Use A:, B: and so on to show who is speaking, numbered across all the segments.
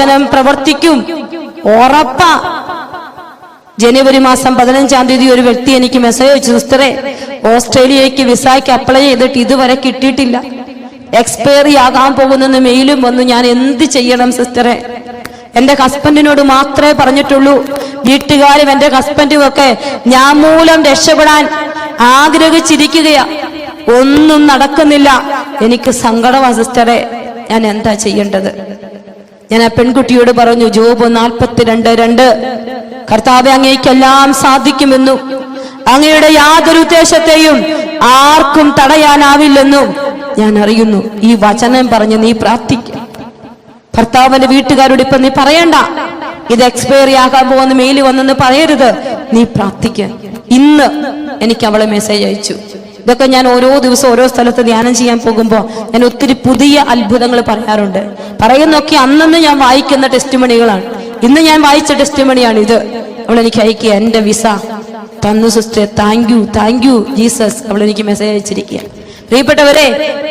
A: വചനം പ്രവർത്തിക്കും. ഉറപ്പ. ജനുവരി മാസം പതിനഞ്ചാം തീയതി ഒരു വ്യക്തി എനിക്ക് മെസ്സേജ് അയച്ചു സിസ്റ്ററെ ഓസ്ട്രേലിയക്ക് വിസയ്ക്ക് അപ്ലൈ ചെയ്തിട്ട് ഇതുവരെ കിട്ടിയിട്ടില്ല. എക്സ്പയറി ആകാൻ പോകുന്നെന്ന് മെയിലും വന്നു. ഞാൻ എന്ത് ചെയ്യണം സിസ്റ്ററെ? എന്റെ ഹസ്ബൻഡിനോട് മാത്രമേ പറഞ്ഞിട്ടുള്ളൂ. വീട്ടുകാരും എന്റെ ഹസ്ബൻഡും ഒക്കെ ഞാൻ മൂലം രക്ഷപ്പെടാൻ ആഗ്രഹിച്ചിരിക്കുകയാ. ഒന്നും നടക്കുന്നില്ല. എനിക്ക് സങ്കടമാണ് സിസ്റ്ററെ. ഞാൻ എന്താ ചെയ്യേണ്ടത്? ഞാൻ ആ പെൺകുട്ടിയോട് പറഞ്ഞു ജോബ് നാൽപ്പത്തിരണ്ട് രണ്ട്. കർത്താവ് അങ്ങേക്കെല്ലാം സാധിക്കുമെന്നും അങ്ങയുടെ യാതൊരു ഉദ്ദേശത്തെയും ആർക്കും തടയാനാവില്ലെന്നും ഞാൻ അറിയുന്നു. ഈ വചനം പറഞ്ഞ് നീ പ്രാർത്ഥിക്കും. ഭർത്താവിന്റെ വീട്ടുകാരോട് ഇപ്പൊ നീ പറയണ്ട. ഇത് എക്സ്പയറി ആകാൻ പോകുന്ന മെയിൽ വന്നെന്ന് പറയരുത്. നീ പ്രാർത്ഥിക്ക. ഇന്ന് എനിക്ക് അവളെ മെസ്സേജ് അയച്ചു. ഇതൊക്കെ ഞാൻ ഓരോ ദിവസം ഓരോ സ്ഥലത്ത് ധ്യാനം ചെയ്യാൻ പോകുമ്പോൾ ഞാൻ ഒത്തിരി പുതിയ അത്ഭുതങ്ങൾ പറയാറുണ്ട്. പറയുന്നൊക്കെ അന്നന്ന് ഞാൻ വായിക്കുന്ന ടെസ്റ്റിമണികളാണ് ഇന്ന് ഞാൻ വായിച്ച ടെസ്റ്റിമണിയാണ് ഇത്. അവൾ എനിക്ക് അയക്കുക എന്റെ വിസ തന്നു sister thank you thank you Jesus അവൾ എനിക്ക് മെസ്സേജ് അയച്ചിരിക്കുക പ്രിയപ്പെട്ടവരെ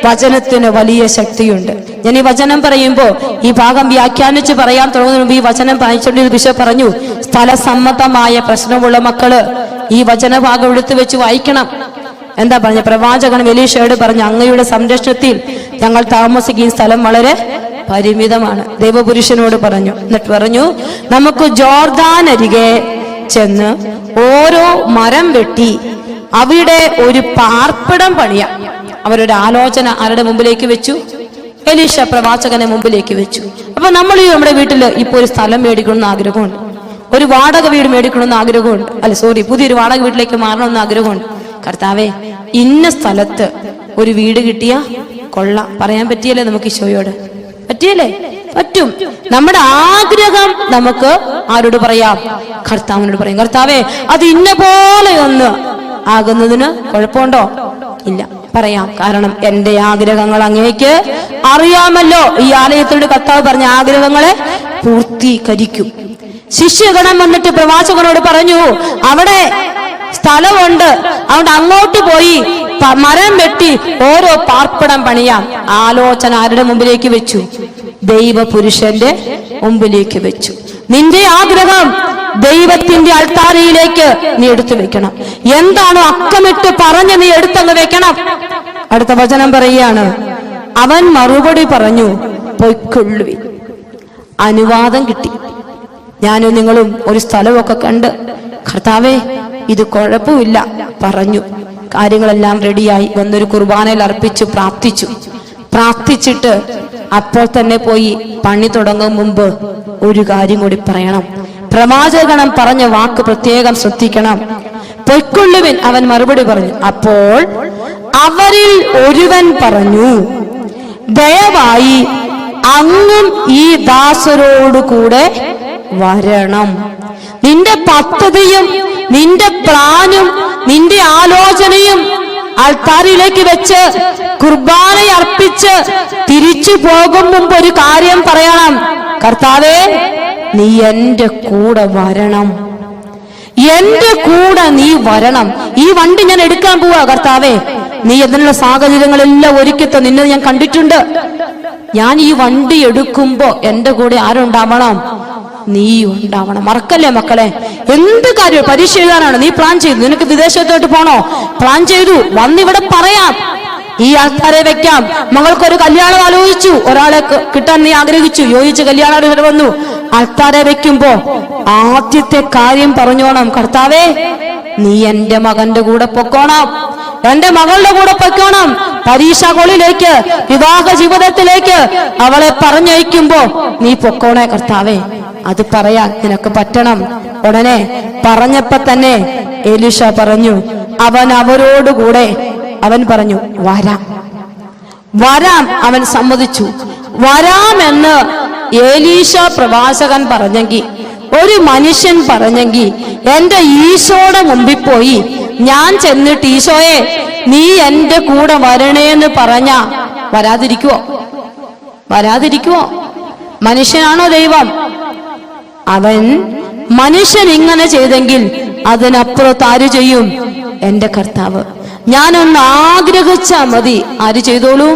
A: വചനത്തിന് വലിയ ശക്തിയുണ്ട്. ഞാൻ ഈ വചനം പറയുമ്പോൾ ഈ ഭാഗം വ്യാഖ്യാനിച്ച് പറയാൻ തുടങ്ങുന്ന മുമ്പ് ഈ വചനം വായിച്ചുകൊണ്ട് ബിഷപ്പ് പറഞ്ഞു സ്ഥലസമ്മതമായ പ്രശ്നമുള്ള മക്കൾ ഈ വചനഭാഗം എടുത്തു വെച്ച് വായിക്കണം. എന്താ പറഞ്ഞ? പ്രവാചകൻ എലീഷയോട് പറഞ്ഞു അങ്ങയുടെ സംരക്ഷണത്തിൽ ഞങ്ങൾ താമസിക്കുന്ന സ്ഥലം വളരെ പരിമിതമാണ്. ദൈവപുരുഷനോട് പറഞ്ഞു. എന്നിട്ട് പറഞ്ഞു നമുക്ക് ജോർദാൻ അരികെ ചെന്ന് ഓരോ മരം വെട്ടി അവിടെ ഒരു പാർപ്പിടം പണിയാം. അവരൊരു ആലോചന ആരുടെ മുമ്പിലേക്ക് വെച്ചു? എലീഷ പ്രവാചകനെ മുമ്പിലേക്ക് വെച്ചു. അപ്പൊ നമ്മൾ ഈ നമ്മുടെ വീട്ടിൽ ഇപ്പൊ ഒരു സ്ഥലം മേടിക്കണമെന്ന് ആഗ്രഹമുണ്ട്. ഒരു വാടക വീട് മേടിക്കണമെന്ന് ആഗ്രഹമുണ്ട്. അല്ല സോറി പുതിയൊരു വാടക വീട്ടിലേക്ക് മാറണമെന്ന് ആഗ്രഹമുണ്ട്. കർത്താവേ ഇന്ന സ്ഥലത്ത് ഒരു വീട് കിട്ടിയ കൊള്ള. പറയാൻ പറ്റിയല്ലേ നമുക്ക് ഈശോയോട്? പറ്റിയല്ലേ? പറ്റും. നമ്മുടെ ആഗ്രഹം നമുക്ക് ആരോട് പറയാം? കർത്താവിനോട് പറയാം. കർത്താവെ അത് ഇന്ന പോലെ ഒന്ന് ആകുന്നതിന് കുഴപ്പമുണ്ടോ? ഇല്ല. പറയാം. കാരണം എന്റെ ആഗ്രഹങ്ങൾ അങ്ങേക്ക് അറിയാമല്ലോ. ഈ ആലയത്തോട് കർത്താവ് പറഞ്ഞ ആഗ്രഹങ്ങളെ പൂർത്തീകരിക്കും. ശിഷ്യഗണം വന്നിട്ട് പ്രവാചകനോട് പറഞ്ഞു അവിടെ സ്ഥലമുണ്ട്. അതുകൊണ്ട് അങ്ങോട്ട് പോയി മരം വെട്ടി ഓരോ പാർപ്പിടം പണിയാം. ആലോചന ആരുടെ മുമ്പിലേക്ക് വെച്ചു? ദൈവപുരുഷന്റെ മുമ്പിലേക്ക് വെച്ചു. നിന്റെ ആഗ്രഹം ദൈവത്തിന്റെ അൾത്താരയിലേക്ക് നീ എടുത്തു വെക്കണം. എന്താണോ അക്കമിട്ട് പറഞ്ഞ് നീ എടുത്തങ്ങ് വെക്കണം. അടുത്ത വചനം പറയുകയാണ് അവൻ മറുപടി പറഞ്ഞു പൊയ്ക്കൊള്ളുവി അനുവാദം കിട്ടി. ഞാനും നിങ്ങളും ഒരു സ്ഥലമൊക്കെ കണ്ട് കർത്താവേ ഇത് കുഴപ്പമില്ല പറഞ്ഞു. കാര്യങ്ങളെല്ലാം റെഡിയായി. വന്നൊരു കുർബാനയിൽ അർപ്പിച്ചു പ്രാർത്ഥിച്ചു. പ്രാർത്ഥിച്ചിട്ട് അപ്പോൾ തന്നെ പോയി പണി തുടങ്ങും മുമ്പ് ഒരു കാര്യം കൂടി പറയണം. പ്രവാചകണം പറഞ്ഞ വാക്ക് പ്രത്യേകം ശ്രദ്ധിക്കണം. പൊയ്ക്കൊള്ളുവിൻ അവൻ മറുപടി പറഞ്ഞു. അപ്പോൾ അവരിൽ ഒരുവൻ പറഞ്ഞു ദയവായി അങ്ങും ഈ ദാസരോട് കൂടെ വരണം. നിന്റെ പദ്ധതിയും നിന്റെ പ്ലാനും നിന്റെ ആലോചനയും ആൾത്താരിലേക്ക് വെച്ച് കുർബാന അർപ്പിച്ച് തിരിച്ചു പോകും മുമ്പ് ഒരു കാര്യം പറയണം. കർത്താവേ നീ എന്റെ കൂടെ വരണം. എന്റെ കൂടെ നീ വരണം. ഈ വണ്ടി ഞാൻ എടുക്കാൻ പോവാ കർത്താവേ. നീ എന്നുള്ള സാഹചര്യങ്ങളെല്ലാം ഒരുക്കിത്ത നിന്നെ ഞാൻ കണ്ടിട്ടുണ്ട്. ഞാൻ ഈ വണ്ടി എടുക്കുമ്പോ എന്റെ കൂടെ ആരുണ്ടാവണം? നീ ഉണ്ടാവണം മറക്കല്ലേ മക്കളെ? എന്ത് കാര്യം പരീക്ഷ എഴുതാനാണ്. നീ പ്ലാൻ ചെയ്തു. നിനക്ക് വിദേശത്തോട്ട് പോണോ? പ്ലാൻ ചെയ്തു. വന്നിവിടെ പറയാം. ഈ ആൾക്കാരെ വെക്കാം. മകൾക്കൊരു കല്യാണം ആലോചിച്ചു. ഒരാളെ കിട്ടാൻ നീ ആഗ്രഹിച്ചു. യോജിച്ച് കല്യാണം ഇവിടെ വന്നു. ആൾക്കാരെ വെക്കുമ്പോ ആദ്യത്തെ കാര്യം പറഞ്ഞോണം. കർത്താവേ നീ എന്റെ മകന്റെ കൂടെ പൊക്കോണം. എന്റെ മകളുടെ കൂടെ പൊക്കോണം. പരീക്ഷാ കോളിലേക്ക് വിവാഹ ജീവിതത്തിലേക്ക് അവളെ പറഞ്ഞയക്കുമ്പോ നീ പൊക്കോണേ കർത്താവേ. അത് പറയാൻ നിനക്ക് പറ്റണം. ഉടനെ പറഞ്ഞപ്പോ തന്നെ എലിഷ പറഞ്ഞു അവൻ അവരോടുകൂടെ അവൻ പറഞ്ഞു വരാം. വരാം അവൻ സമ്മതിച്ചു. വരാമെന്ന് ഏലീശ പ്രവാചകൻ പറഞ്ഞെങ്കിൽ ഒരു മനുഷ്യൻ പറഞ്ഞെങ്കിൽ എന്റെ ഈശോയുടെ മുമ്പിൽ പോയി ഞാൻ ചെന്നിട്ട് ഈശോയെ നീ എന്റെ കൂടെ വരണേന്ന് പറഞ്ഞ വരാതിരിക്കുവോ? വരാതിരിക്കുവോ? മനുഷ്യനാണോ ദൈവം? അവൻ മനുഷ്യൻ ഇങ്ങനെ ചെയ്തെങ്കിൽ അതിനപ്പുറത്ത് ആര് ചെയ്യും? എന്റെ കർത്താവ്. ഞാനൊന്ന് ആഗ്രഹിച്ച മതി. ആര് ചെയ്തോളൂ?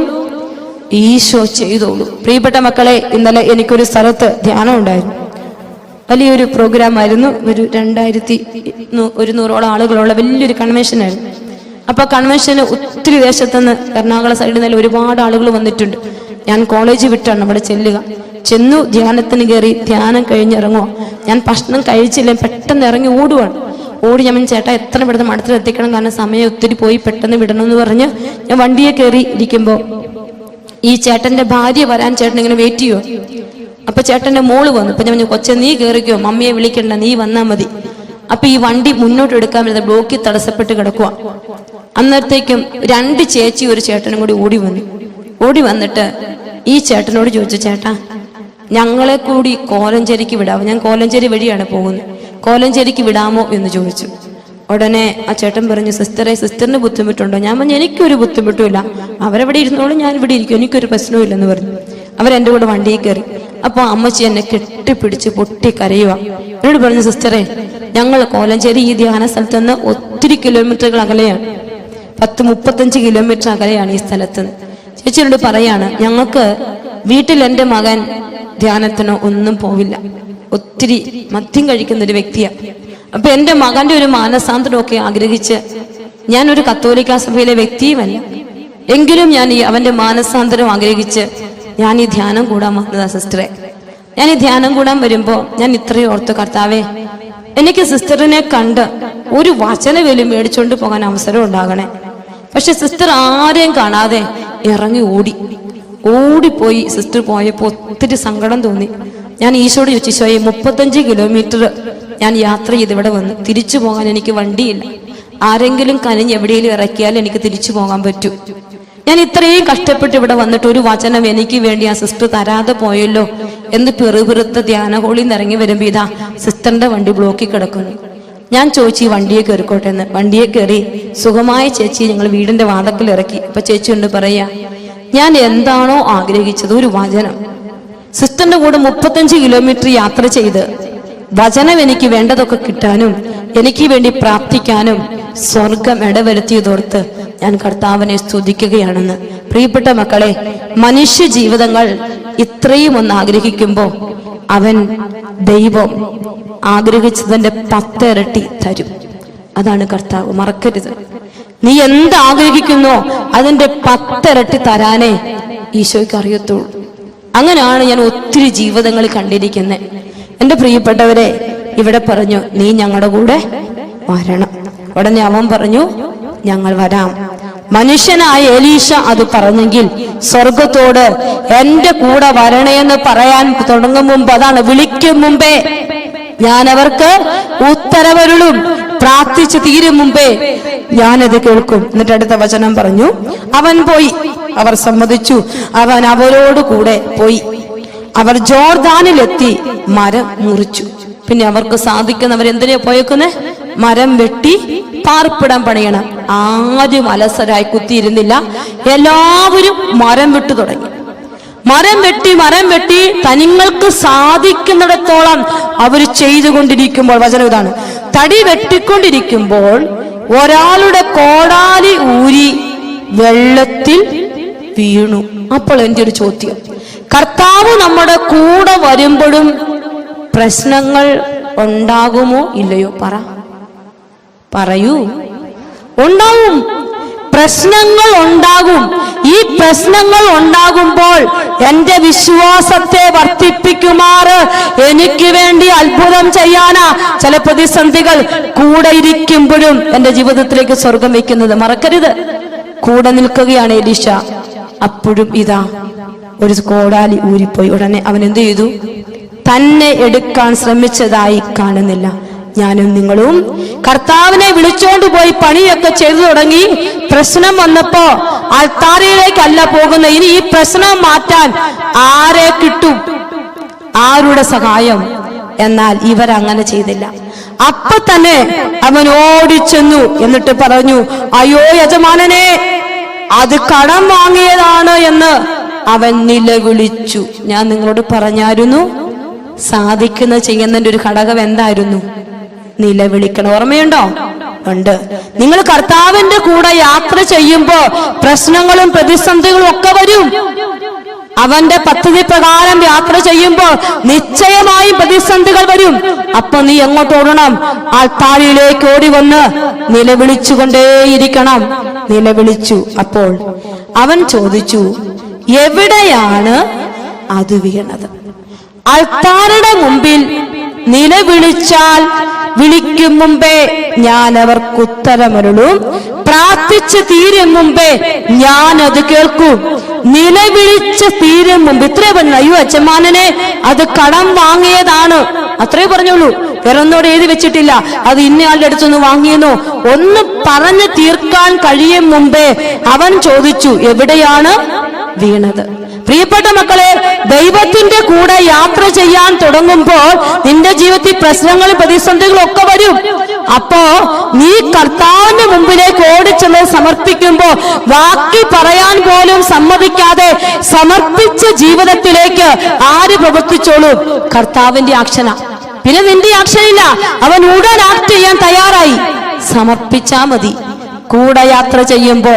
A: ഈശോ ചെയ്തോളൂ. പ്രിയപ്പെട്ട മക്കളെ ഇന്നലെ എനിക്കൊരു സ്ഥലത്ത് ധ്യാനം ഉണ്ടായിരുന്നു. വലിയൊരു പ്രോഗ്രാം ആയിരുന്നു. ഒരു രണ്ടായിരത്തി ഒരു നൂറോളം ആളുകളുള്ള വലിയൊരു കൺവെൻഷനായിരുന്നു അപ്പൊ കൺവെൻഷന് ഒത്തിരി ദേശത്തുനിന്ന് എറണാകുളം സൈഡിൽ നിന്ന് ഒരുപാട് ആളുകൾ വന്നിട്ടുണ്ട്. ഞാൻ കോളേജ് വിട്ടാണ് അവിടെ ചെല്ലുക. ചെന്നു ധ്യാനത്തിന് കയറി ധ്യാനം കഴിഞ്ഞിറങ്ങുക ഞാൻ ഭക്ഷണം കഴിച്ചില്ല? പെട്ടെന്ന് ഇറങ്ങി ഓടുവാണ്. ഓടി ഞാൻ ചേട്ടാ എത്ര പെട്ടെന്ന് മഠത്തിൽ എത്തിക്കണം? കാരണം സമയം ഒത്തിരി പോയി പെട്ടെന്ന് വിടണം എന്ന് പറഞ്ഞ് ഞാൻ വണ്ടിയെ കയറി ഇരിക്കുമ്പോൾ ഈ ചേട്ടന്റെ ഭാര്യ വരാൻ ചേട്ടൻ ഇങ്ങനെ വെയിറ്റ് ചെയ്യോ അപ്പൊ ചേട്ടന്റെ മോൾ വന്നു. അപ്പൊ ഞാൻ കൊച്ചെ നീ കയറിക്കോ മമ്മിയെ വിളിക്കണ്ട. നീ വന്നാ മതി. അപ്പൊ ഈ വണ്ടി മുന്നോട്ട് എടുക്കാൻ വരുന്നത് ബ്ലോക്കിൽ തടസ്സപ്പെട്ട് കിടക്കുക അന്നേരത്തേക്കും രണ്ട് ചേച്ചി ഒരു ചേട്ടനും കൂടി ഓടി വന്നു. ഓടി വന്നിട്ട് ഈ ചേട്ടനോട് ചോദിച്ചു ചേട്ടാ ഞങ്ങളെ കൂടി കോലഞ്ചേരിക്ക് വിടാമോ ഞാൻ കോലഞ്ചേരി വഴിയാണ് പോകുന്നത്. കോലഞ്ചേരിക്ക് വിടാമോ എന്ന് ചോദിച്ചു. ഉടനെ ആ ചേട്ടൻ പറഞ്ഞു സിസ്റ്ററെ സിസ്റ്ററിന് ബുദ്ധിമുട്ടുണ്ടോ? ഞാൻ പറഞ്ഞു എനിക്കൊരു ബുദ്ധിമുട്ടുമില്ല അവരെവിടെ ഇരുന്നോളും ഞാൻ ഇവിടെ ഇരിക്കും. എനിക്കൊരു പ്രശ്നവും ഇല്ലെന്ന് പറഞ്ഞു. അവരെന്റെ കൂടെ വണ്ടിയിൽ കയറി. അപ്പോൾ അമ്മച്ചി എന്നെ കെട്ടിപ്പിടിച്ച് പൊട്ടി കരയുക എന്നോട് പറഞ്ഞു സിസ്റ്ററെ ഞങ്ങൾ കോലഞ്ചേരി ഈ ധ്യാന സ്ഥലത്ത് നിന്ന് ഒത്തിരി കിലോമീറ്ററുകൾ അകലെയാണ്. പത്ത് മുപ്പത്തഞ്ച് കിലോമീറ്റർ അകലെയാണ് ഈ സ്ഥലത്ത്. ചേച്ചിയോട് പറയാണ് ഞങ്ങൾക്ക് വീട്ടിൽ എന്റെ മകൻ ധ്യാനത്തിനോ ഒന്നും പോവില്ല. ഒത്തിരി മദ്യം കഴിക്കുന്ന ഒരു വ്യക്തിയാണ് അപ്പൊ എന്റെ മകന്റെ ഒരു മാനസാന്തരമൊക്കെ ആഗ്രഹിച്ച് ഞാൻ ഒരു കത്തോലിക്ക സഭയിലെ വ്യക്തിയുമല്ല. എങ്കിലും ഞാൻ ഈ അവന്റെ മാനസാന്തരം ആഗ്രഹിച്ച് ഞാൻ ഈ ധ്യാനം കൂടാൻ വന്നതാ സിസ്റ്ററെ. ഞാൻ ഈ ധ്യാനം കൂടാൻ വരുമ്പോ ഞാൻ ഇത്രയും ഓർത്ത് കർത്താവേ എനിക്ക് സിസ്റ്ററിനെ കണ്ട് ഒരു വചന വേലും മേടിച്ചോണ്ട് പോകാൻ അവസരം ഉണ്ടാകണേ. പക്ഷെ സിസ്റ്റർ ആരെയും കാണാതെ ഇറങ്ങി ഓടി. ഓടിപ്പോയി സിസ്റ്റർ പോയപ്പോൾ ഒത്തിരി സങ്കടം തോന്നി. ഞാൻ ഈശോട് ചോദിച്ചു മുപ്പത്തഞ്ച് കിലോമീറ്റർ ഞാൻ യാത്ര ചെയ്ത് ഇവിടെ വന്ന് തിരിച്ചു പോകാൻ എനിക്ക് വണ്ടിയില്ല. ആരെങ്കിലും കനിഞ്ഞ് എവിടെയെങ്കിലും ഇറക്കിയാൽ എനിക്ക് തിരിച്ചു പോകാൻ പറ്റൂ. ഞാൻ ഇത്രയും കഷ്ടപ്പെട്ട് ഇവിടെ വന്നിട്ട് ഒരു വചനം എനിക്ക് വേണ്ടി ആ സിസ്റ്റർ തരാതെ പോയല്ലോ എന്ന് പെറുപിറുത്ത ധ്യാന ഹോളിൽ നിന്ന് ഇറങ്ങി വരുമ്പോ ഇതാ സിസ്റ്ററിന്റെ വണ്ടി ബ്ലോക്കിൽ കിടക്കുന്നു. ഞാൻ ചോദിച്ചു വണ്ടിയെ കയറിക്കോട്ടെ എന്ന്. വണ്ടിയെ കയറി സുഖമായ ചേച്ചി ഞങ്ങൾ വീടിന്റെ വാതക്കിൽ ഇറക്കി. അപ്പൊ ചേച്ചി ഉണ്ട് പറയാ ഞാൻ എന്താണോ ആഗ്രഹിച്ചത് ഒരു വചനം. സിസ്റ്ററിന്റെ കൂടെ മുപ്പത്തഞ്ച് കിലോമീറ്റർ യാത്ര ചെയ്ത് വചനം എനിക്ക് വേണ്ടതൊക്കെ കിട്ടാനും എനിക്ക് വേണ്ടി പ്രാർത്ഥിക്കാനും സ്വർഗം ഇടവരുത്തിയതോർത്ത് ഞാൻ കർത്താവിനെ സ്തുതിക്കുകയാണെന്ന്. പ്രിയപ്പെട്ട മക്കളെ മനുഷ്യ ജീവിതങ്ങൾ ഇത്രയും ഒന്ന് ആഗ്രഹിക്കുമ്പോൾ അവൻ ദൈവം ആഗ്രഹിച്ചതിന്റെ പത്തിരട്ടി തരും. അതാണ് കർത്താവ് മറക്കരുത്. നീ എന്ത് ആഗ്രഹിക്കുന്നോ? അതിന്റെ പത്തിരട്ടി തരാനേ ഈശോയ്ക്ക് അറിയത്തുള്ളൂ. അങ്ങനെയാണ് ഞാൻ ഒത്തിരി ജീവിതങ്ങൾ കണ്ടിരിക്കുന്നത് എന്റെ പ്രിയപ്പെട്ടവരെ ഇവിടെ പറഞ്ഞു നീ ഞങ്ങളുടെ കൂടെ വരണം. ഉടനെ അവൻ പറഞ്ഞു ഞങ്ങൾ വരാം. മനുഷ്യനായ എലീഷ അത് പറഞ്ഞെങ്കിൽ സ്വർഗത്തോട് എന്റെ കൂടെ വരണേന്ന് പറയാൻ തുടങ്ങും മുമ്പ് അതാണ് വിളിക്കും മുമ്പേ ഞാൻ അവർക്ക് ഉത്തരവരുളും. പ്രാർത്ഥിച്ചു തീരും മുമ്പേ ഞാനത് കേൾക്കും. എന്നിട്ട് അടുത്ത വചനം പറഞ്ഞു. അവൻ പോയി. അവർ സമ്മതിച്ചു. അവൻ അവരോട് കൂടെ പോയി. അവർ ജോർദാനിലെത്തി. മരം മുറിച്ചു. പിന്നെ അവർക്ക് സാധിക്കുന്നവർ എന്തിനാ പോയേക്കുന്നെ? മരം വെട്ടി പാർപ്പിടം പണിയണം. ആരും അലസരായി കുത്തിയിരുന്നില്ല. എല്ലാവരും മരം വിട്ടു തുടങ്ങി. മരം വെട്ടി മരം വെട്ടി തനിങ്ങൾക്ക് സാധിക്കുന്നിടത്തോളം അവർ ചെയ്തുകൊണ്ടിരിക്കുമ്പോൾ വചനം ഇതാണ്. തടി വെട്ടിക്കൊണ്ടിരിക്കുമ്പോൾ ഒരാളുടെ കോടാലി ഊരി വെള്ളത്തിൽ വീണു. അപ്പോൾ എന്റെ ഒരു ചോദ്യം? കർത്താവ് നമ്മുടെ കൂടെ വരുമ്പോഴും പ്രശ്നങ്ങൾ ഉണ്ടാകുമോ ഇല്ലയോ? പറ. പറയൂ. ഉണ്ടാവും. പ്രശ്നങ്ങൾ ഉണ്ടാകും. ഈ പ്രശ്നങ്ങൾ ഉണ്ടാകുമ്പോൾ എന്റെ വിശ്വാസത്തെ വർദ്ധിപ്പിക്കുമാറ്. എനിക്ക് വേണ്ടി അത്ഭുതം ചെയ്യാനാ. ചില പ്രതിസന്ധികൾ കൂടെ ഇരിക്കുമ്പോഴും എന്റെ ജീവിതത്തിലേക്ക് സ്വർഗം വയ്ക്കുന്നത്. മറക്കരുത്. കൂടെ നിൽക്കുകയാണ് എലീഷ അപ്പോഴും ഇതാ. ഒരു കോടാലി ഊരിപ്പോയി. ഉടനെ അവൻ എന്ത് ചെയ്തു? തന്നെ എടുക്കാൻ ശ്രമിച്ചതായി കാണുന്നില്ല. ഞാനും നിങ്ങളും കർത്താവിനെ വിളിച്ചോണ്ട് പോയി പണിയൊക്കെ ചെയ്തു തുടങ്ങി പ്രശ്നം വന്നപ്പോ അൽത്താരയിലേക്കല്ല പോകുന്ന ഇനി ഈ പ്രശ്നം മാറ്റാൻ ആരെ കിട്ടും? ആരുടെ സഹായം? എന്നാൽ ഇവരങ്ങനെ ചെയ്തില്ല. അപ്പൊ തന്നെ അവൻ ഓടിച്ചെന്നു എന്നിട്ട് പറഞ്ഞു അയ്യോ യജമാനനെ അത് കടം വാങ്ങിയതാണ് എന്ന് അവൻ നിലവിളിച്ചു. ഞാൻ നിങ്ങളോട് പറഞ്ഞായിരുന്നു സാധിക്കുന്ന ചെയ്യുന്നതിന്റെ ഒരു ഘടകം എന്തായിരുന്നു? നിലവിളിക്കണം. ഓർമ്മയുണ്ടോ? ഉണ്ട്. നിങ്ങൾ കർത്താവിന്റെ കൂടെ യാത്ര ചെയ്യുമ്പോ പ്രശ്നങ്ങളും പ്രതിസന്ധികളും ഒക്കെ വരും. അവന്റെ പദ്ധതി പ്രകാരം യാത്ര ചെയ്യുമ്പോൾ നിശ്ചയമായും പ്രതിസന്ധികൾ വരും. അപ്പൊ നീ എങ്ങോട്ട് ഓടണം? ആൾത്താരിയിലേക്ക് ഓടി വന്ന് നിലവിളിച്ചുകൊണ്ടേയിരിക്കണം. നിലവിളിച്ചു. അപ്പോൾ അവൻ ചോദിച്ചു എവിടെയാണ് അത് വീണത്? അൾത്താരുടെ മുമ്പിൽ നിലവിളിച്ചാൽ വിളിക്കും മുമ്പേ ഞാൻ അവർക്ക് ഉത്തരമരുളും. പ്രാർത്ഥിച്ച് തീരും മുമ്പേ ഞാൻ അത് കേൾക്കും. നിലവിളിച്ച് തീരും മുമ്പ് ഇത്രേ പറഞ്ഞു അയ്യോ അച്ഛമാനനെ അത് കടം വാങ്ങിയതാണ്. അത്രേ പറഞ്ഞോളൂ വേറൊന്നോട് എഴുതി വെച്ചിട്ടില്ല. അത് ഇന്നയാളുടെ അടുത്തൊന്ന് വാങ്ങിയെന്നോ? ഒന്ന് പറഞ്ഞു തീർക്കാൻ കഴിയും മുമ്പേ അവൻ ചോദിച്ചു എവിടെയാണ് വീണത്? പ്രിയപ്പെട്ട മക്കളെ ദൈവത്തിന്റെ കൂടെ യാത്ര ചെയ്യാൻ തുടങ്ങുമ്പോൾ നിന്റെ ജീവിതത്തിൽ പ്രശ്നങ്ങളും പ്രതിസന്ധികളും ഒക്കെ വരും. അപ്പോ നീ കർത്താവിന്റെ മുമ്പിലേക്ക് ഓടിച്ചെന്ന് സമർപ്പിക്കുമ്പോ വാക്കി പറയാൻ പോലും സമ്മതിക്കാതെ സമർപ്പിച്ച ജീവിതത്തിലേക്ക് ആര് പ്രവർത്തിച്ചോളൂ? കർത്താവിന്റെ ആക്ഷന. പിന്നെ നിന്റെ ആക്ഷനില്ല. അവൻ ഉടൻ ആക്ട് ചെയ്യാൻ തയ്യാറായി. സമർപ്പിച്ചാ മതി. കൂടെ യാത്ര ചെയ്യുമ്പോ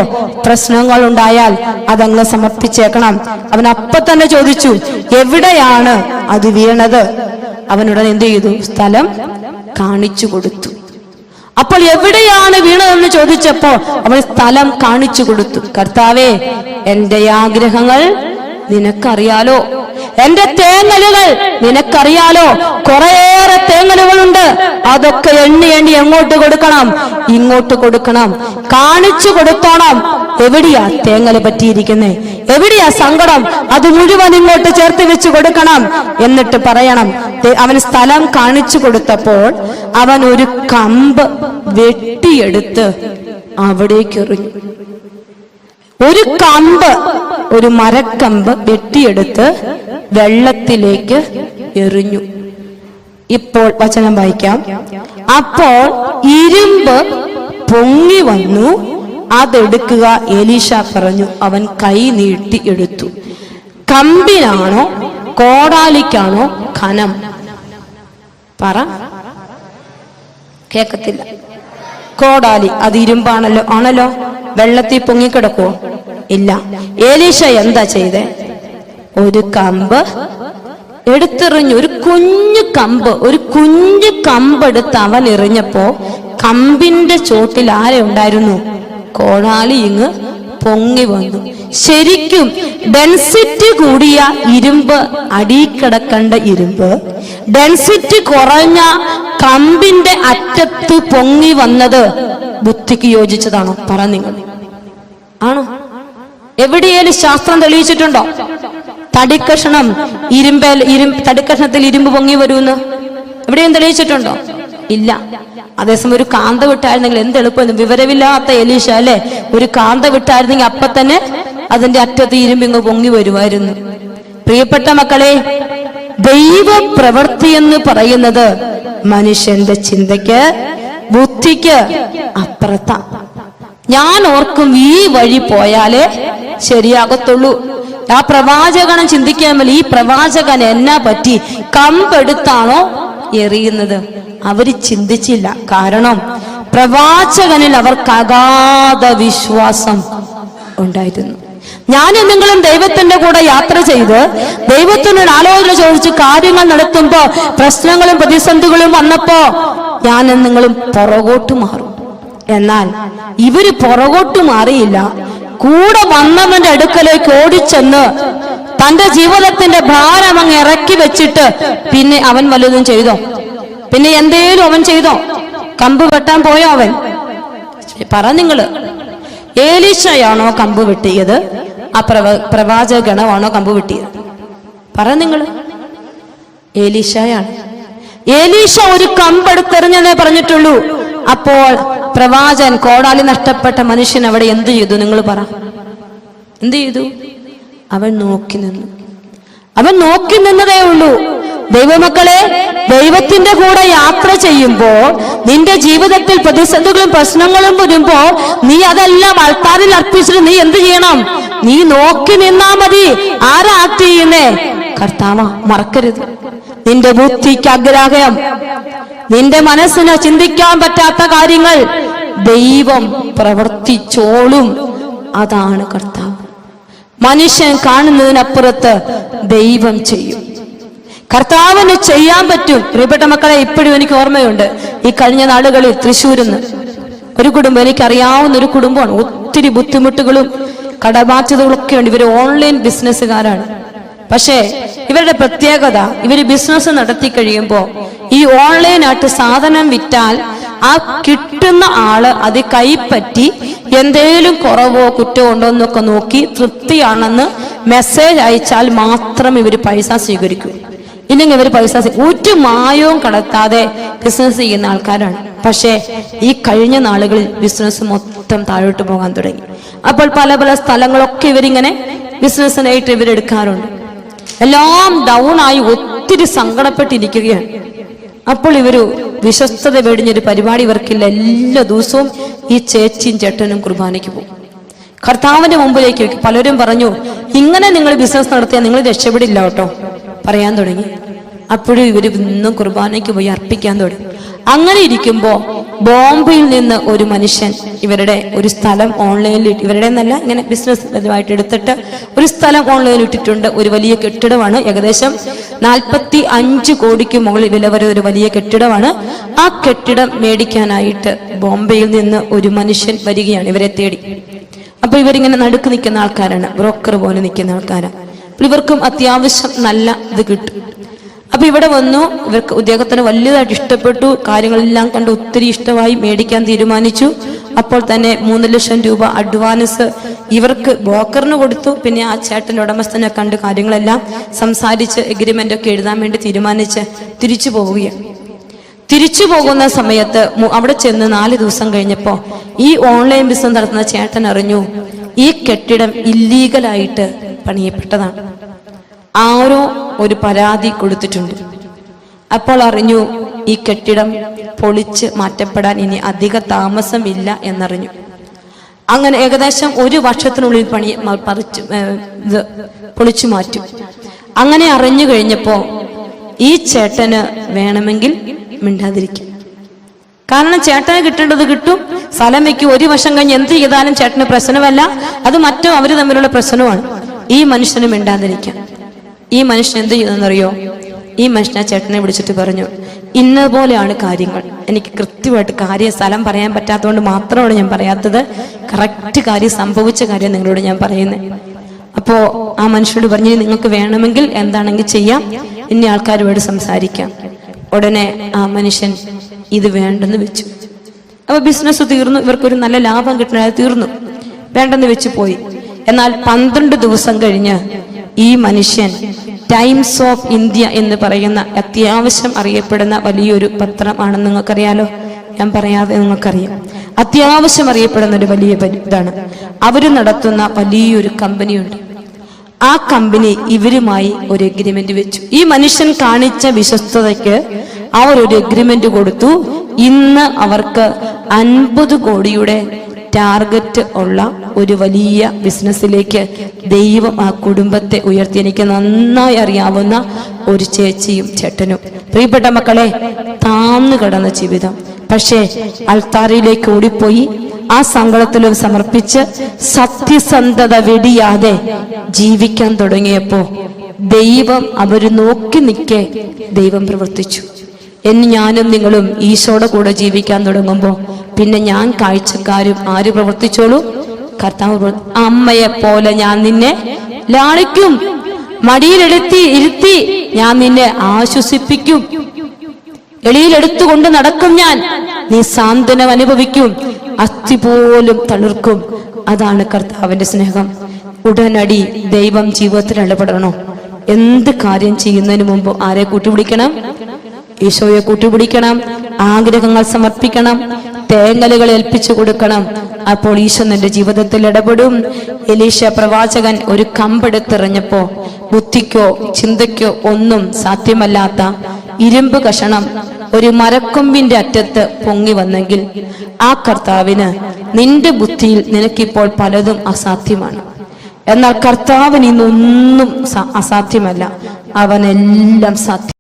A: പ്രശ്നങ്ങൾ ഉണ്ടായാൽ അതങ്ങ് സമർപ്പിച്ചേക്കണം. അവൻ അപ്പൊ തന്നെ ചോദിച്ചു എവിടെയാണ് അത് വീണത്? അവനുടൻ എന്ത് ചെയ്തു? സ്ഥലം കാണിച്ചു കൊടുത്തു. അപ്പോൾ എവിടെയാണ് വീണതെന്ന് ചോദിച്ചപ്പോ അവൻ സ്ഥലം കാണിച്ചു കൊടുത്തു. കർത്താവേ എന്റെ ആഗ്രഹങ്ങൾ നിനക്കറിയാലോ? എന്റെ തേങ്ങലുകൾ നിനക്കറിയാലോ? കുറേയേറെ തേങ്ങലുകളുണ്ട്. അതൊക്കെ എണ്ണി എണ്ണി എങ്ങോട്ട് കൊടുക്കണം? ഇങ്ങോട്ട് കൊടുക്കണം. കാണിച്ചു കൊടുത്തോണം. എവിടെയാ തേങ്ങൽ പറ്റിയിരിക്കുന്നേ? എവിടെയാ സങ്കടം? അത് മുഴുവൻ ഇങ്ങോട്ട് ചേർത്ത് വെച്ച് കൊടുക്കണം. എന്നിട്ട് പറയണം അവൻ സ്ഥലം കാണിച്ചു കൊടുത്തപ്പോൾ അവൻ ഒരു കമ്പ് വെട്ടിയെടുത്ത് അവിടേക്ക് എറിഞ്ഞു. ഒരു കമ്പ് ഒരു മരക്കമ്പ് വെട്ടിയെടുത്ത് വെള്ളത്തിലേക്ക് എറിഞ്ഞു. ഇപ്പോൾ വചനം വായിക്കാം. അപ്പോൾ ഇരുമ്പ് പൊങ്ങി വന്നു. അതെടുക്കുക എലീഷ പറഞ്ഞു. അവൻ കൈ നീട്ടി എടുത്തു. കമ്പിനാണോ കോടാലിക്കാണോ ഖനം പറ. കേക്കത്തില്ല. കോടാലി അത് ഇരുമ്പാണല്ലോ ആണല്ലോ? വെള്ളത്തിൽ പൊങ്ങിക്കിടക്കുവോ? ഇല്ല. ഏലീഷ എന്താ ചെയ്തേ? ഒരു കമ്പ് എടുത്തെറിഞ്ഞു ഒരു കുഞ്ഞു കമ്പ് ഒരു കുഞ്ഞു കമ്പ് എടുത്ത് അവൻ എറിഞ്ഞപ്പോ കമ്പിന്റെ ചോട്ടിൽ ആരെ ഉണ്ടായിരുന്നു? കോടാലി ഇങ്ങ് പൊങ്ങി വന്നു. ശരിക്കും ഡെൻസിറ്റി കൂടിയ ഇരുമ്പ് അടിക്കിടക്കേണ്ട ഇരുമ്പ് ഡെൻസിറ്റി കുറഞ്ഞ കമ്പിന്റെ അറ്റത്ത് പൊങ്ങി വന്നത് ബുദ്ധിക്ക് യോജിച്ചതാണോ? പറ നിങ്ങൾ. ആണോ? എവിടെയേലും ശാസ്ത്രം തെളിയിച്ചിട്ടുണ്ടോ? തടിക്കഷണം ഇരുമ്പേൽ ഇരു തടിക്കഷണത്തിൽ ഇരുമ്പ് പൊങ്ങി വരുമെന്ന് എവിടെയും തെളിയിച്ചിട്ടുണ്ടോ? ഇല്ല. അതേസമയം ഒരു കാന്ത വിട്ടായിരുന്നെങ്കിൽ എന്ത് എളുപ്പം വിവരമില്ലാത്ത എലീഷ അല്ലെ? ഒരു കാന്ത വിട്ടായിരുന്നെങ്കിൽ അപ്പൊ തന്നെ അതിന്റെ അറ്റത്ത് ഇരുമ്പിങ്ങ് പൊങ്ങി വരുമായിരുന്നു. പ്രിയപ്പെട്ട മക്കളെ ദൈവ പ്രവൃത്തി എന്ന് പറയുന്നത് മനുഷ്യന്റെ ചിന്തയ്ക്ക് ബുദ്ധിക്ക് അപ്പുറത്ത. ഞാൻ ഓർക്കും ഈ വഴി പോയാലേ ശരിയാകത്തുള്ളൂ. ആ പ്രവാചകനെ ചിന്തിക്കാൻ ഈ പ്രവാചകൻ എന്നെ പറ്റി കമ്പെടുത്താണോ എറിയുന്നത്? അവർ ചിന്തിച്ചില്ല. കാരണം പ്രവാചകനിൽ അവർക്ക് അഗാധ വിശ്വാസം ഉണ്ടായിരുന്നു. ഞാനും നിങ്ങളും ദൈവത്തിന്റെ കൂടെ യാത്ര ചെയ്ത് ദൈവത്തിനോട് ആലോചന ചോദിച്ച് കാര്യങ്ങൾ നടത്തുമ്പോ പ്രശ്നങ്ങളും പ്രതിസന്ധികളും വന്നപ്പോ ഞാനും നിങ്ങളും പുറകോട്ട് മാറും. എന്നാൽ ഇവർ പുറകോട്ട് മാറിയില്ല. കൂടെ വന്നവന്റെ അടുക്കലേക്ക് ഓടിച്ചെന്ന് തന്റെ ജീവിതത്തിന്റെ ഭാരം അങ്ങ് ഇറക്കി വെച്ചിട്ട് പിന്നെ അവൻ വലുതും ചെയ്തോ? പിന്നെ എന്തേലും അവൻ ചെയ്തോ? കമ്പ് വെട്ടാൻ പോയോ അവൻ? പറ നിങ്ങൾ ഏലീശയാണോ കമ്പ് വെട്ടിയത്? ആ പ്രവ പ്രവാചക ഗണമാണോ കമ്പ് വെട്ടിയത്? പറ നിങ്ങൾ ഏലീഷയാണ് ഏലീഷ ഒരു കമ്പെടുത്തെറിഞ്ഞെന്നേ പറഞ്ഞിട്ടുള്ളൂ. അപ്പോൾ പ്രവാചൻ കോടാലി നഷ്ടപ്പെട്ട മനുഷ്യൻ അവിടെ എന്ത് ചെയ്തു? നിങ്ങൾ പറ. എന്ത് ചെയ്തു? അവൻ നോക്കി നിന്നു. അവൻ നോക്കി നിന്നതേ ഉള്ളൂ. ദൈവമക്കളെ ദൈവത്തിന്റെ കൂടെ യാത്ര ചെയ്യുമ്പോൾ നിന്റെ ജീവിതത്തിൽ പ്രതിസന്ധികളും പ്രശ്നങ്ങളും വരുമ്പോൾ നീ അതെല്ലാം അൾത്താരിൽ അർപ്പിച്ചിട്ട് നീ എന്ത് ചെയ്യണം? നീ നോക്കി നിന്നാ മതി. ആരാ ആക്ട് ചെയ്യുന്നേ? കർത്താവ മറക്കരുത്. നിന്റെ ബുദ്ധിക്ക് ആഗ്രഹം. നിന്റെ മനസ്സിന് ചിന്തിക്കാൻ പറ്റാത്ത കാര്യങ്ങൾ ദൈവം പ്രവർത്തിച്ചോളും. അതാണ് കർത്താവ്. മനുഷ്യൻ കാണുന്നതിനപ്പുറത്ത് ദൈവം ചെയ്യും. കർത്താവിന് ചെയ്യാൻ പറ്റും. പ്രിയപ്പെട്ട മക്കളെ ഇപ്പോഴും എനിക്ക് ഓർമ്മയുണ്ട്. ഈ കഴിഞ്ഞ നാളുകളിൽ തൃശ്ശൂരിന്ന് ഒരു കുടുംബം എനിക്കറിയാവുന്ന ഒരു കുടുംബമാണ്. ഒത്തിരി ബുദ്ധിമുട്ടുകളും കടബാധ്യതകളൊക്കെ ഉണ്ട് ഇവർ ഓൺലൈൻ ബിസിനസ്സുകാരാണ് പക്ഷേ ഇവരുടെ പ്രത്യേകത ഇവർ ബിസിനസ് നടത്തി കഴിയുമ്പോൾ ഈ ഓൺലൈനായിട്ട് സാധനം വിറ്റാൽ ആ കിട്ടുന്ന ആൾ അത് കൈപ്പറ്റി എന്തേലും കുറവോ കുറ്റമോ ഉണ്ടോ എന്നൊക്കെ നോക്കി തൃപ്തിയാണെന്ന് മെസ്സേജ് അയച്ചാൽ മാത്രം ഇവർ പൈസ സ്വീകരിക്കൂ. ഇല്ലെങ്കിൽ ഇവർ പൈസ ഒരു മായവും കടത്താതെ ബിസിനസ് ചെയ്യുന്ന ആൾക്കാരാണ്. പക്ഷേ ഈ കഴിഞ്ഞ നാളുകളിൽ ബിസിനസ് മൊത്തം താഴോട്ട് പോകാൻ തുടങ്ങി. അപ്പോൾ പല പല സ്ഥലങ്ങളൊക്കെ ഇവരിങ്ങനെ ബിസിനസ്സിനായിട്ട് ഇവരെടുക്കാറുണ്ട്. എല്ലാം ഡൗൺ ആയി ഒത്തിരി സങ്കടപ്പെട്ടിരിക്കുകയാണ്. അപ്പോൾ ഇവർ വിശ്വസ്തത വെടിഞ്ഞൊരു പരിപാടി ഇവർക്കില്ല. എല്ലാ ദിവസവും ഈ ചേച്ചിയും ചേട്ടനും കുർബാനയ്ക്ക് പോകും. കർത്താവിന്റെ മുമ്പിലേക്ക് പലരും പറഞ്ഞു ഇങ്ങനെ നിങ്ങൾ ബിസിനസ് നടത്തിയാൽ നിങ്ങൾ രക്ഷപ്പെടില്ല കേട്ടോ പറയാൻ തുടങ്ങി. അപ്പോഴും ഇവർ ഇന്നും കുർബാനയ്ക്ക് പോയി അർപ്പിക്കാൻ തുടങ്ങി. അങ്ങനെ ഇരിക്കുമ്പോ ബോംബെയിൽ നിന്ന് ഒരു മനുഷ്യൻ ഇവരുടെ ഒരു സ്ഥലം ഓൺലൈനിൽ ഇവരുടെ എന്നല്ല ഇങ്ങനെ ബിസിനസ് പരമായിട്ട് എടുത്തിട്ട് ഒരു സ്ഥലം ഓൺലൈനിൽ ഇട്ടിട്ടുണ്ട്. ഒരു വലിയ കെട്ടിടമാണ്. ഏകദേശം നാൽപ്പത്തി അഞ്ച് കോടിക്ക് മുകളിൽ വില വരെ ഒരു വലിയ കെട്ടിടമാണ്. ആ കെട്ടിടം മേടിക്കാനായിട്ട് ബോംബെയിൽ നിന്ന് ഒരു മനുഷ്യൻ വരികയാണ് ഇവരെ തേടി. അപ്പൊ ഇവരിങ്ങനെ നടുക്ക് നിൽക്കുന്ന ആൾക്കാരാണ്. ബ്രോക്കർ പോലെ നിൽക്കുന്ന ആൾക്കാരാണ് ഇവർക്കും അത്യാവശ്യം നല്ല ഇത് കിട്ടും. അപ്പൊ ഇവിടെ വന്നു. ഇവർക്ക് ഉദ്യോഗത്തിന് വലിയതായിട്ട് ഇഷ്ടപ്പെട്ടു. കാര്യങ്ങളെല്ലാം കണ്ട് ഒത്തിരി ഇഷ്ടമായി മേടിക്കാൻ തീരുമാനിച്ചു. അപ്പോൾ തന്നെ മൂന്ന് ലക്ഷം രൂപ അഡ്വാൻസ് ഇവർക്ക് ബ്രോക്കറിന് കൊടുത്തു. പിന്നെ ആ ചേട്ടന്റെ ഉടമസ്ഥനെ കണ്ട് കാര്യങ്ങളെല്ലാം സംസാരിച്ച് എഗ്രിമെന്റ് ഒക്കെ എഴുതാൻ വേണ്ടി തീരുമാനിച്ച് തിരിച്ചു പോവുകയാണ്. തിരിച്ചു പോകുന്ന സമയത്ത് അവിടെ ചെന്ന് നാല് ദിവസം കഴിഞ്ഞപ്പോൾ ഈ ഓൺലൈൻ ബിസിനസ് നടത്തുന്ന ചേട്ടൻ അറിഞ്ഞു ഈ കെട്ടിടം ഇല്ലീഗലായിട്ട് പണിയപ്പെട്ടതാണ്. ആരോ ഒരു പരാതി കൊടുത്തിട്ടുണ്ട്. അപ്പോൾ അറിഞ്ഞു ഈ കെട്ടിടം പൊളിച്ച് മാറ്റപ്പെടാൻ ഇനി അധിക താമസമില്ല എന്നറിഞ്ഞു. അങ്ങനെ ഏകദേശം ഒരു വർഷത്തിനുള്ളിൽ പണി പറിച്ചു ഇത് പൊളിച്ചു മാറ്റും. അങ്ങനെ അറിഞ്ഞു കഴിഞ്ഞപ്പോ ഈ ചേട്ടന് വേണമെങ്കിൽ മിണ്ടാതിരിക്കും. കാരണം ചേട്ടന് കിട്ടേണ്ടത് കിട്ടും. സ്ഥലം വെക്കും ഒരു വർഷം കഴിഞ്ഞ് എന്ത് ചെയ്താലും ചേട്ടന് പ്രശ്നമല്ല. അത് മറ്റും അവർ തമ്മിലുള്ള പ്രശ്നമാണ്. ഈ മനുഷ്യന് മിണ്ടാതിരിക്കാം. ഈ മനുഷ്യൻ എന്ത് ചെയ്തെന്നറിയോ ഈ മനുഷ്യനെ ചേട്ടനെ വിളിച്ചിട്ട് പറഞ്ഞു ഇന്നപോലെയാണ് കാര്യങ്ങൾ. എനിക്ക് കൃത്യമായിട്ട് കാര്യ സ്ഥലം പറയാൻ പറ്റാത്തതുകൊണ്ട് മാത്രമാണ് ഞാൻ പറയാത്തത്. കറക്റ്റ് കാര്യം സംഭവിച്ച കാര്യം നിങ്ങളോട് ഞാൻ പറയുന്നത് അപ്പോ ആ മനുഷ്യനോട് പറഞ്ഞു നിങ്ങൾക്ക് വേണമെങ്കിൽ എന്താണെങ്കിൽ ചെയ്യാം. ഇനി ആൾക്കാരുമായിട്ട് സംസാരിക്കാം. ഉടനെ ആ മനുഷ്യൻ ഇത് വേണ്ടെന്ന് വെച്ചു. അപ്പൊ ബിസിനസ് തീർന്നു. ഇവർക്കൊരു നല്ല ലാഭം കിട്ടണ തീർന്നു. വേണ്ടെന്ന് വെച്ച് പോയി. എന്നാൽ പന്ത്രണ്ട് ദിവസം കഴിഞ്ഞ് ഈ മനുഷ്യൻ ടൈംസ് ഓഫ് ഇന്ത്യ എന്ന് പറയുന്ന അത്യാവശ്യം അറിയപ്പെടുന്ന വലിയൊരു പത്രമാണെന്ന് നിങ്ങൾക്കറിയാലോ? ഞാൻ പറയാതെ നിങ്ങൾക്കറിയാം. അത്യാവശ്യം അറിയപ്പെടുന്ന ഒരു വലിയ ഇതാണ്. അവർ നടത്തുന്ന വലിയൊരു കമ്പനിയുണ്ട്. ആ കമ്പനി ഇവരുമായി ഒരു എഗ്രിമെന്റ് വെച്ചു. ഈ മനുഷ്യൻ കാണിച്ച വിശ്വസ്തതയ്ക്ക് അവർ ഒരു എഗ്രിമെന്റ് കൊടുത്തു. ഇന്ന് അവർക്ക് അൻപത് കോടിയുടെ ടാർഗറ്റ് ഉള്ള ഒരു വലിയ ബിസിനസ്സിലേക്ക് ദൈവം ആ കുടുംബത്തെ ഉയർത്തി. എനിക്ക് നന്നായി അറിയാവുന്ന ഒരു ചേച്ചിയും ചേട്ടനും. പ്രിയപ്പെട്ട മക്കളെ താന്നു കിടന്ന ജീവിതം. പക്ഷേ അൾത്താരയിലേക്ക് ഓടിപ്പോയി ആ സങ്കടത്തിലും സമർപ്പിച്ച് സത്യസന്ധത വെടിയാതെ ജീവിക്കാൻ തുടങ്ങിയപ്പോ ദൈവം അവർ നോക്കി നിൽക്കെ ദൈവം പ്രവർത്തിച്ചു. എന്ന് ഞാനും നിങ്ങളും ഈശോയുടെ കൂടെ ജീവിക്കാൻ തുടങ്ങുമ്പോൾ പിന്നെ ഞാൻ കാഴ്ചക്കാരും ആര് പ്രവർത്തിച്ചോളൂ? കർത്താവ് അമ്മയെ പോലെ ഞാൻ നിന്നെ ലാളിക്കും. മടിയിലെടുത്തി ഇരുത്തി ഞാൻ നിന്നെ ആശ്വസിപ്പിക്കും. എളിയിലെടുത്തുകൊണ്ട് നടക്കും ഞാൻ. നീ സാന്ത്വനം അനുഭവിക്കും. അസ്ഥി പോലും തളിർക്കും. അതാണ് കർത്താവിന്റെ സ്നേഹം. ഉടനടി ദൈവം ജീവിതത്തിൽ ഇടപെടണോ? എന്ത് കാര്യം ചെയ്യുന്നതിന് മുമ്പ് ആരെ കൂട്ടിപിടിക്കണം? ഈശോയെ കൂട്ടിപിടിക്കണം. ആഗ്രഹങ്ങൾ സമർപ്പിക്കണം. തേങ്ങലുകൾ ഏൽപ്പിച്ചു കൊടുക്കണം. അപ്പോൾ ഈശോ നിന്റെ ജീവിതത്തിൽ ഇടപെടും. എലീശ പ്രവാചകൻ ഒരു കമ്പെടുത്തെറിഞ്ഞപ്പോ ബുദ്ധിക്കോ ചിന്തയ്ക്കോ ഒന്നും സാധ്യമല്ലാത്ത ഇരുമ്പ് കഷണം ഒരു മരക്കൊമ്പിന്റെ അറ്റത്ത് പൊങ്ങി വന്നെങ്കിൽ ആ കർത്താവിന് നിന്റെ ബുദ്ധിയിൽ നിനക്കിപ്പോൾ പലതും അസാധ്യമാണ്. എന്നാൽ കർത്താവിന് ഇന്നൊന്നും അസാധ്യമല്ല. അവനെല്ലാം സാധ്യം